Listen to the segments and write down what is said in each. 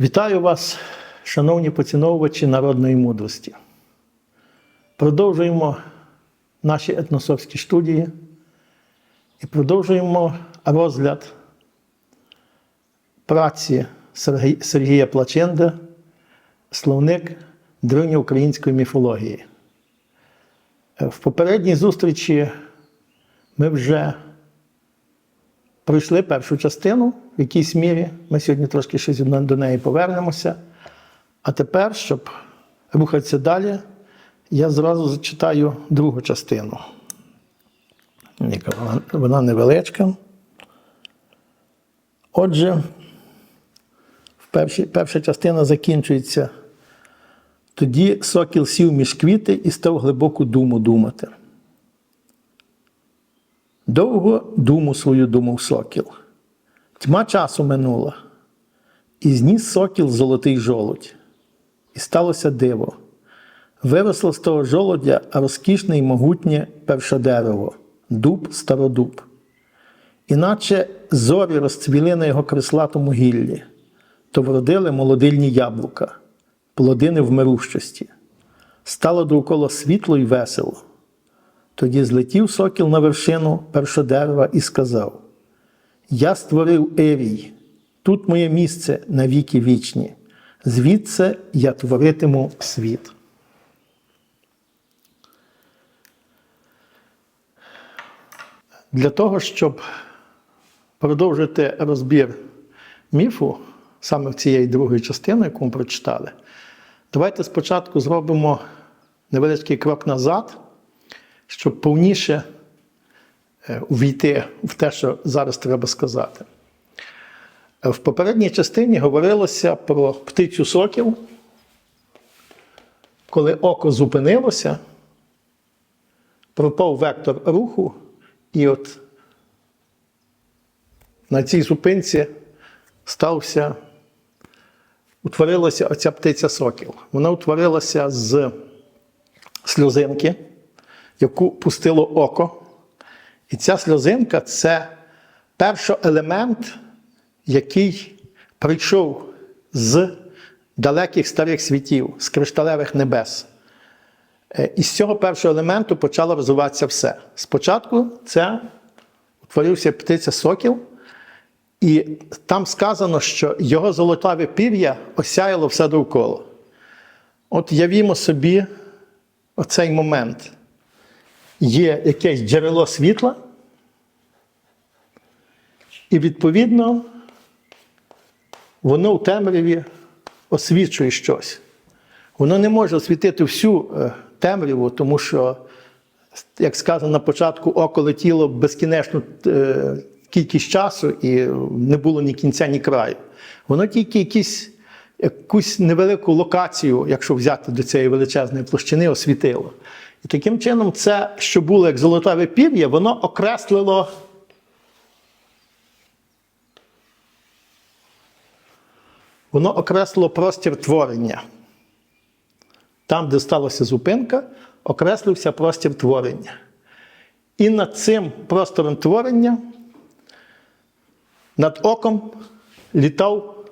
Вітаю вас, шановні поціновувачі народної мудрості. Продовжуємо наші етносовські студії і продовжуємо розгляд праці Сергія Плаченда, словник древньоукраїнської міфології. Е, В попередній зустрічі ми вже пройшли першу частину в якійсь мірі. Ми сьогодні трошки ще до неї повернемося. А тепер, щоб рухатися далі, я зразу зачитаю другу частину. Вона, невеличка. Отже, в першій, перша частина закінчується. Тоді сокіл сів між квіти і став глибоку думу думати. Довго думу свою думав сокіл. Тьма часу минула, і зніс сокіл золотий жолудь. І сталося диво. Виросло з того жолодя розкішне й могутнє перше дерево дуб стародуб. Іначе зорі розцвіли на його крислатому гіллі, то вродили молодильні яблука, плодини в мирущості. Стало довкола світло й весело. Тоді злетів сокіл на вершину першодерева і сказав: Я створив Ерій, тут моє місце на віки вічні, звідси я творитиму світ. Для того, щоб продовжити розбір міфу, саме в цієї другої частини, яку ми прочитали, давайте спочатку зробимо невеличкий крок назад, щоб повніше е, увійти в те, що зараз треба сказати. Е, В попередній частині говорилося про птицю сокіл, коли око зупинилося, пропав вектор руху, і от на цій зупинці стався, утворилася оця птиця сокіл. Вона утворилася з сльозинки, яку пустило око. І ця сльозинка це перший елемент, який прийшов з далеких старих світів, з кришталевих небес. Е, І з цього першого елементу почало розвиватися все. Спочатку це утворився птиця сокіл, і там сказано, що його золотаве пір'я осяяло все довкола. От явімо собі оцей момент. Є якесь джерело світла, і відповідно воно в темряві освічує щось. Воно не може освітити всю е, темряву, тому що, як сказано на початку, око летіло безкінечну е, кількість часу і не було ні кінця, ні краю. Воно тільки якісь, якусь невелику локацію, якщо взяти до цієї величезної площини, освітило. І таким чином, це, що було як золотаве пір'я, воно окреслило. Воно окреслило простір творення. Там, де сталася зупинка, окреслився простір творення. І над цим простором творення, над оком літав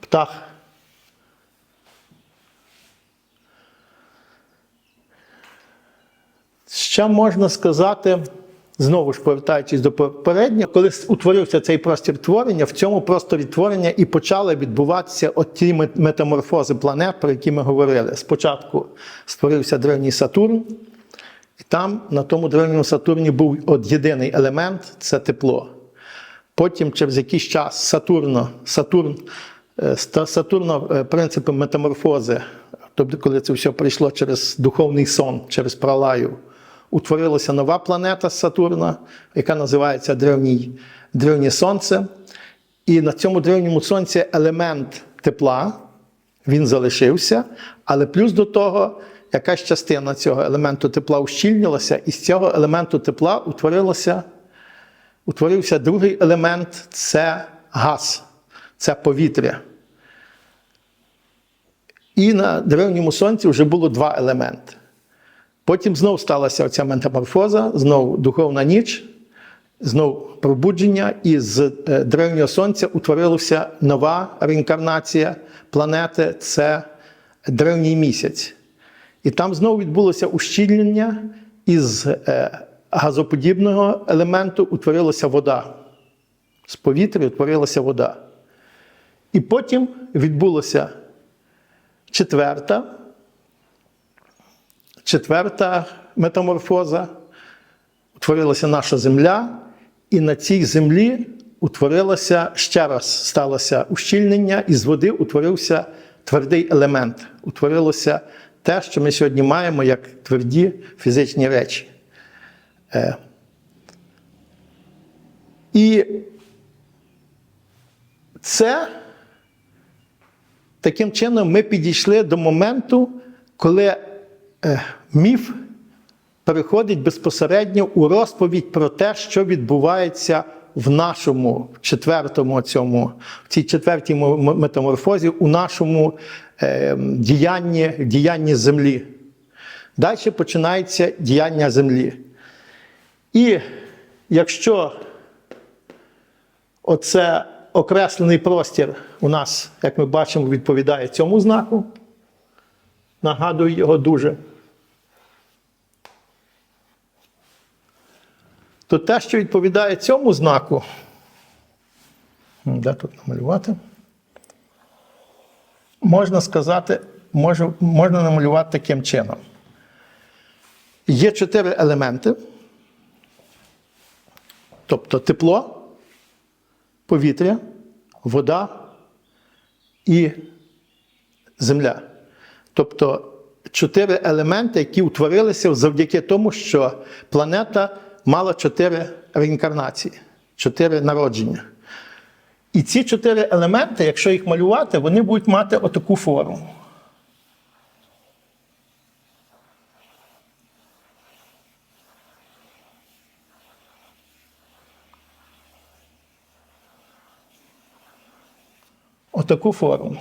птах. Ще можна сказати, знову ж повертаючись до попереднього, коли утворився цей простір творення, в цьому просторі творення і почали відбуватися от ті метаморфози планет, про які ми говорили. Спочатку створився древній Сатурн, і там на тому древньому Сатурні був от єдиний елемент це тепло. Потім, через якийсь час, Сатурно, Сатурн, е, Сатурно е, принципи метаморфози, тобто, коли це все прийшло через духовний сон, через пралаю, утворилася нова планета Сатурна, яка називається Древній, Древнє Сонце. І на цьому древньому сонці елемент тепла, він залишився, але плюс до того, якась частина цього елементу тепла ущільнилася, і з цього елементу тепла утворилося утворився другий елемент це газ, це повітря. І на древньому сонці вже було два елементи. Потім знов сталася оця метаморфоза, знов духовна ніч, знов пробудження, і з е, древнього сонця утворилася нова реінкарнація планети це древній місяць. І там знову відбулося ущільнення, із е, газоподібного елементу утворилася вода. З повітря утворилася вода. І потім відбулося четверта, четверта метаморфоза, утворилася наша земля, і на цій землі утворилося ще раз сталося ущільнення, і з води утворився твердий елемент. Утворилося те, що ми сьогодні маємо як тверді фізичні речі. Е. І це таким чином ми підійшли до моменту, коли міф переходить безпосередньо у розповідь про те, що відбувається в нашому четвертому цьому, в цій четвертій метаморфозі, у нашому е, діянні, діянні землі. Далі починається діяння землі. І якщо оце окреслений простір у нас, як ми бачимо, відповідає цьому знаку, нагадую його дуже. То те, що відповідає цьому знаку, де тут намалювати? Можна сказати, може, можна намалювати таким чином. Є чотири елементи, тобто тепло, повітря, вода і земля. Тобто чотири елементи, які утворилися завдяки тому, що планета мала чотири реінкарнації, чотири народження. І ці чотири елементи, якщо їх малювати, вони будуть мати отаку форму. Отаку форму.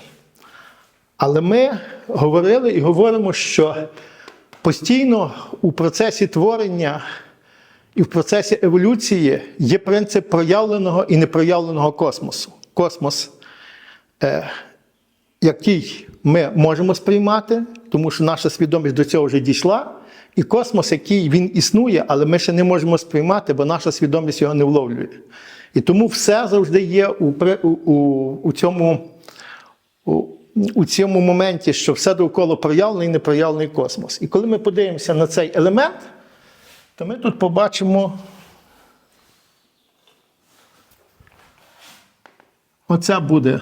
Але ми говорили і говоримо, що постійно у процесі творення і в процесі еволюції є принцип проявленого і непроявленого космосу. Космос, е, який ми можемо сприймати, тому що наша свідомість до цього вже дійшла, і космос, який він існує, але ми ще не можемо сприймати, бо наша свідомість його не вловлює. І тому все завжди є у, у, у, цьому. У, цьому моменті, що все довкола проявлений і непроявлений космос. І коли ми подивимося на цей елемент, то ми тут побачимо оце буде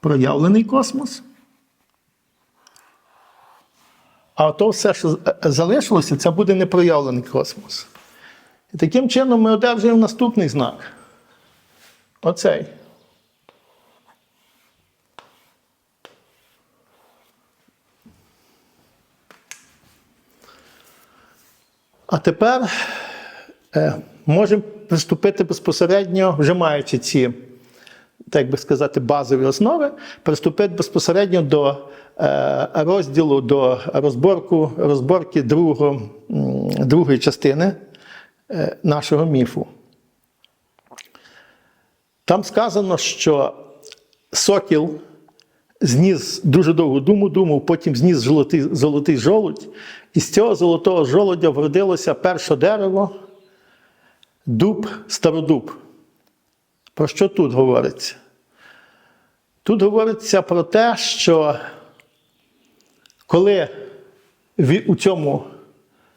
проявлений космос. А то все, що залишилося, це буде непроявлений космос. І таким чином ми одержуємо наступний знак. Оцей. А тепер е, можемо приступити безпосередньо, вже маючи ці, так би сказати, базові основи, приступити безпосередньо до е, розділу, до розборку, розборки другого, другої частини е, нашого міфу. Там сказано, що сокіл зніс дуже довгу думу, думав, потім зніс золотий, золотий жолудь, і з цього золотого жолудя вродилося перше дерево, дуб, стародуб. Про що тут говориться? Тут говориться про те, що коли у цьому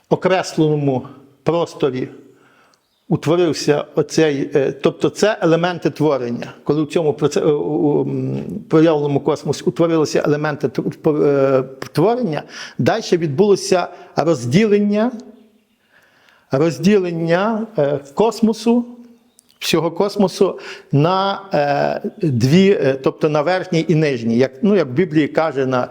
окресленому просторі утворився оцей, е, тобто це елементи творення. Коли в цьому е, проявленому космосі утворилися елементи е, творення, далі відбулося розділення, розділення космосу. Всього космосу на дві, тобто на верхній і нижній. Як, ну, як в Біблії каже, на,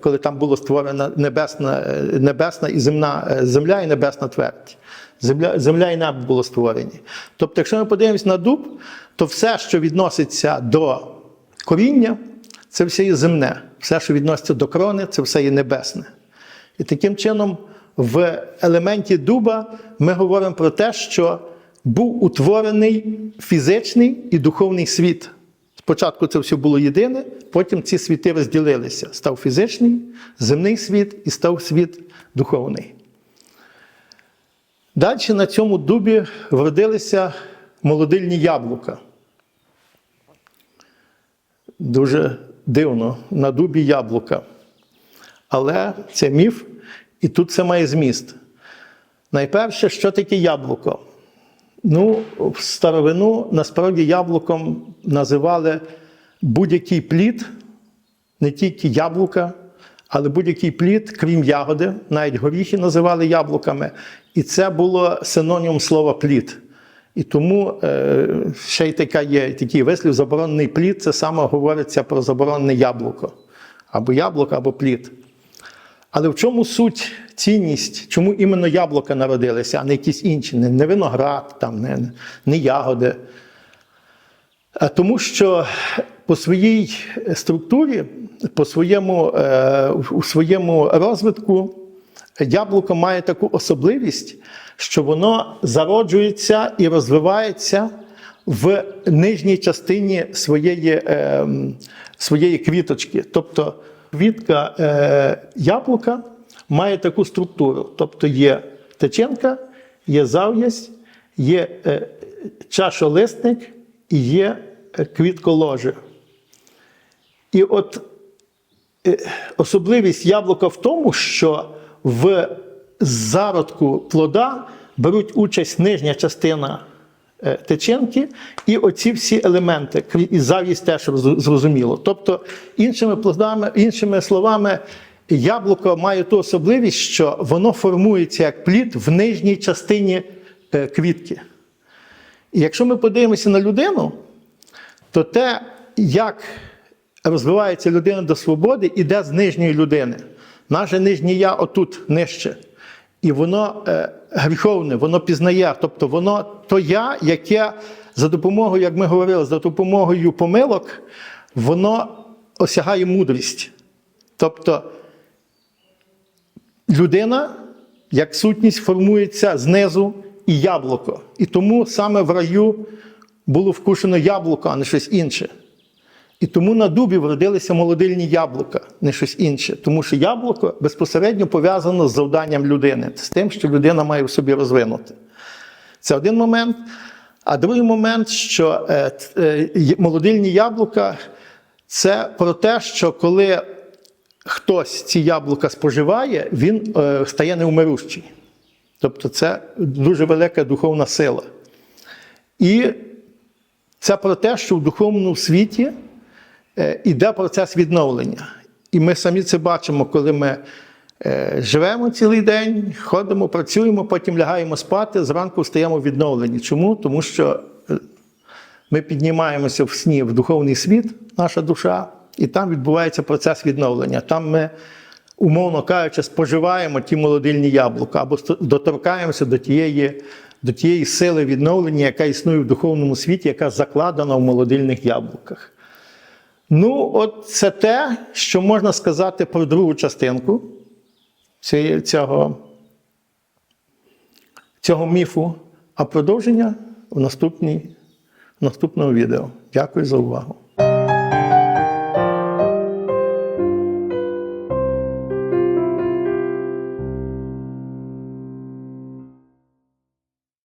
коли там було створена небесна, небесна і земна земля і небесна твердь. Земля, земля і небо було створені. Тобто, якщо ми подивимось на дуб, то все, що відноситься до коріння, це все є земне. Все, що відноситься до крони, це все є небесне. І таким чином, в елементі дуба ми говоримо про те, що був утворений фізичний і духовний світ. Спочатку це все було єдине, потім ці світи розділилися. Став фізичний, земний світ і став світ духовний. Далі на цьому дубі вродилися молодильні яблука. Дуже дивно, на дубі яблука. Але це міф, і тут це має зміст. Найперше, що таке яблуко? Ну, в старовину насправді яблуком називали будь-який плід, не тільки яблука, але будь-який плід, крім ягоди, навіть горіхи називали яблуками. І це було синонім слова плід. І тому е, ще й така є такий вислів, заборонений плід це саме говориться про заборонене яблуко. Або яблуко, або плід. Але в чому суть, цінність, чому іменно яблука народилися, а не якісь інші, не, виноград, там, не, не ягоди? Тому що по своїй структурі, по своєму, е, у своєму розвитку яблуко має таку особливість, що воно зароджується і розвивається в нижній частині своєї, е, своєї квіточки. Тобто квітка е, яблука має таку структуру. Тобто є теченка, є зав'язь, є чашолисник і є квітколоже. І от особливість яблука в тому, що в зародку плода беруть участь нижня частина е, течінки і оці всі елементи, і завість теж зрозуміло. Тобто, іншими плодами, іншими словами, яблуко має ту особливість, що воно формується як плід в нижній частині е, квітки. І якщо ми подивимося на людину, то те, як розвивається людина до свободи, іде з нижньої людини. Наше нижнє я отут нижче. І воно е, гріховне, воно пізнає. Тобто воно то я, яке за допомогою, як ми говорили, за допомогою помилок, воно осягає мудрість. Тобто людина, як сутність, формується знизу і яблуко. І тому саме в раю було вкушено яблуко, а не щось інше. І тому на дубі вродилися молодильні яблука, не щось інше. Тому що яблуко безпосередньо пов'язано з завданням людини, з тим, що людина має в собі розвинути. Це один момент. А другий момент, що е, е, молодильні яблука це про те, що коли хтось ці яблука споживає, він е, стає неумирущий. Тобто це дуже велика духовна сила. І це про те, що в духовному світі іде процес відновлення. І ми самі це бачимо, коли ми е, живемо цілий день, ходимо, працюємо, потім лягаємо спати, зранку встаємо відновлені. Чому? Тому що е, ми піднімаємося в сні в духовний світ, наша душа, і там відбувається процес відновлення. Там ми, умовно кажучи, споживаємо ті молодильні яблука або доторкаємося до тієї, до тієї сили відновлення, яка існує в духовному світі, яка закладена в молодильних яблуках. Ну, от це те, що можна сказати про другу частинку цього, цього міфу, а продовження в наступній, в наступному відео. Дякую за увагу.